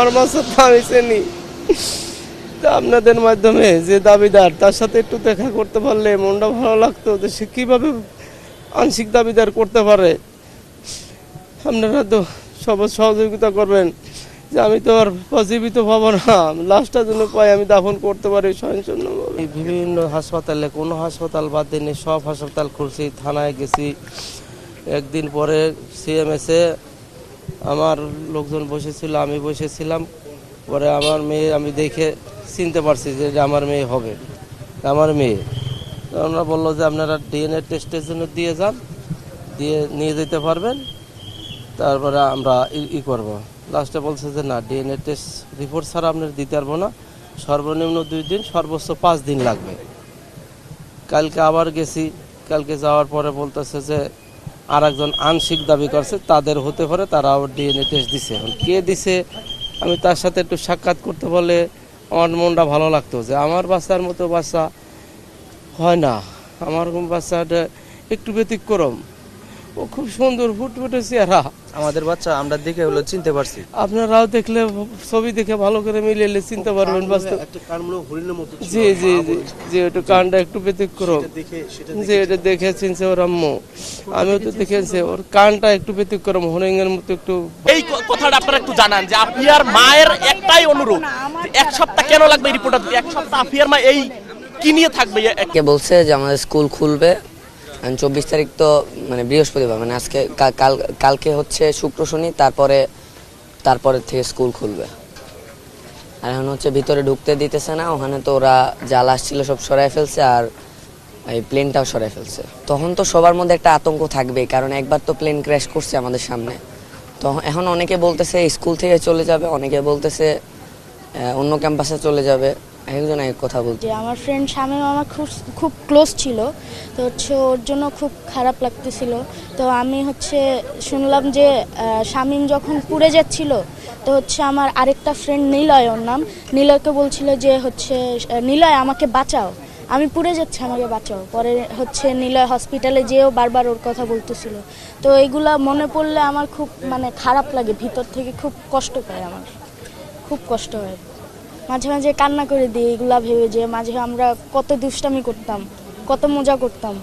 আমার বাচ্চা তো আপনাদের মাধ্যমে যে দাবিদার, তার সাথে একটু দেখা করতে পারলে মনটা ভালো লাগতো যে সে কীভাবে আংশিক দাবিদার করতে পারে। আপনারা তো সব সহযোগিতা করবেন যে আমি তো আর জীবিত পাবো না। লাশটা যেন পাই, আমি দাফন করতে পারি স্বয়ংসম্পূর্ণভাবে বিভিন্ন হাসপাতালে, কোনো হাসপাতাল বাদ দিনে সব হাসপাতাল খুলছি, থানায় গেছি। একদিন পরে সিএমএসে আমার লোকজন বসেছিল, আমি বসেছিলাম। পরে আমার মেয়ে, আমি দেখে চিনতে পারছি যে আমার মেয়ে হবে। আমার মেয়ে। আমরা বলল যে আপনারা ডিএনএ টেস্টের জন্য দিয়ে যান, দিয়ে নিয়ে যেতে পারবেন। তারপরে আমরা ই করব। লাস্টে বলছে যে না ডিএনএ টেস্ট রিপোর্ট ছাড়া আপনার দিতে পারব না। সর্বনিম্ন দুই দিন, সর্বোচ্চ পাঁচ দিন লাগবে। কালকে আবার গেছি, কালকে যাওয়ার পরে বলতেছে যে আর একজন আংশিক দাবি করছে, তাদের হতে পারে তারা আবার ডিএনএ টেস্ট দিছে। এখন কে দিছে, আমি তার সাথে একটু সাক্ষাৎ করতে বলে আমার মনটা ভালো লাগতো যে আমার বাচ্চার মতো বাচ্চা হয় না। আমার বাচ্চাটা একটু ব্যতিক্রম। ও খুব সুন্দর ফুটফুটে চেহারা। আমাদের বাচ্চা আমরা দেখে হলো চিনতে পারছি। আপনারাও দেখলে ছবি দেখে ভালো করে মিলিয়ে চিনতে পারবেন বাস্তব জি জি জি জি একটু কানটা একটু ব্যতিক্রম। জি এটা দেখে চিনছে ওর আম্মু আমিও তো দেখেছি ওর কানটা একটু ব্যতিক্রম হরিং এর মতো একটু এই কথাটা আপনারা একটু জানান যে আফিয়ার মায়ের একটাই অনুরোধ। এক সপ্তাহ কেন লাগবে রিপোর্টার এক সপ্তাহ আফিয়ার মা এই কি নিয়ে থাকবে? কে বলছে যে আমাদের স্কুল খুলবে চব্বিশ তারিখ তো মানে বৃহস্পতিবার মানে আজকে কাল কালকে হচ্ছে শুক্র শনি, তারপরে তারপরে থেকে স্কুল খুলবে। আর এখন হচ্ছে ভিতরে ঢুকতে দিতেছে না, ওখানে তো ওরা জাল আসছিল, সব সরাই ফেলছে, আর এই প্লেনটাও সরাই ফেলছে। তখন তো সবার মধ্যে একটা আতঙ্ক থাকবেই, কারণ একবার তো প্লেন ক্র্যাশ করছে আমাদের সামনে। তো এখন অনেকে বলতেছে স্কুল থেকে চলে যাবে। অনেকে বলতেছে অন্য ক্যাম্পাসে চলে যাবে। একজন এক কথা বলছে যে আমার ফ্রেন্ড শামীম আমার খুব খুব ক্লোজ ছিল। তো হচ্ছে ওর জন্য খুব খারাপ লাগতেছিল। তো আমি হচ্ছে শুনলাম যে শামীম যখন পুড়ে যাচ্ছিল, তো হচ্ছে আমার আরেকটা ফ্রেন্ড নিলয় ওর নাম। নিলয়কে বলছিল যে হচ্ছে নিলয় আমাকে বাঁচাও। আমি পুড়ে যাচ্ছি, আমাকে বাঁচাও। পরে হচ্ছে নিলয় হসপিটালে যেও বারবার ওর কথা বলতেছিল। তো এইগুলা মনে পড়লে আমার খুব মানে খারাপ লাগে। ভিতর থেকে খুব কষ্ট পায় আমার। খুব কষ্ট হয়। মাঝে মাঝে কান্না করে দিই, এগুলা ভেবে যে মাঝে আমরা কত দুষ্টামি করতাম, কত মজা করতাম।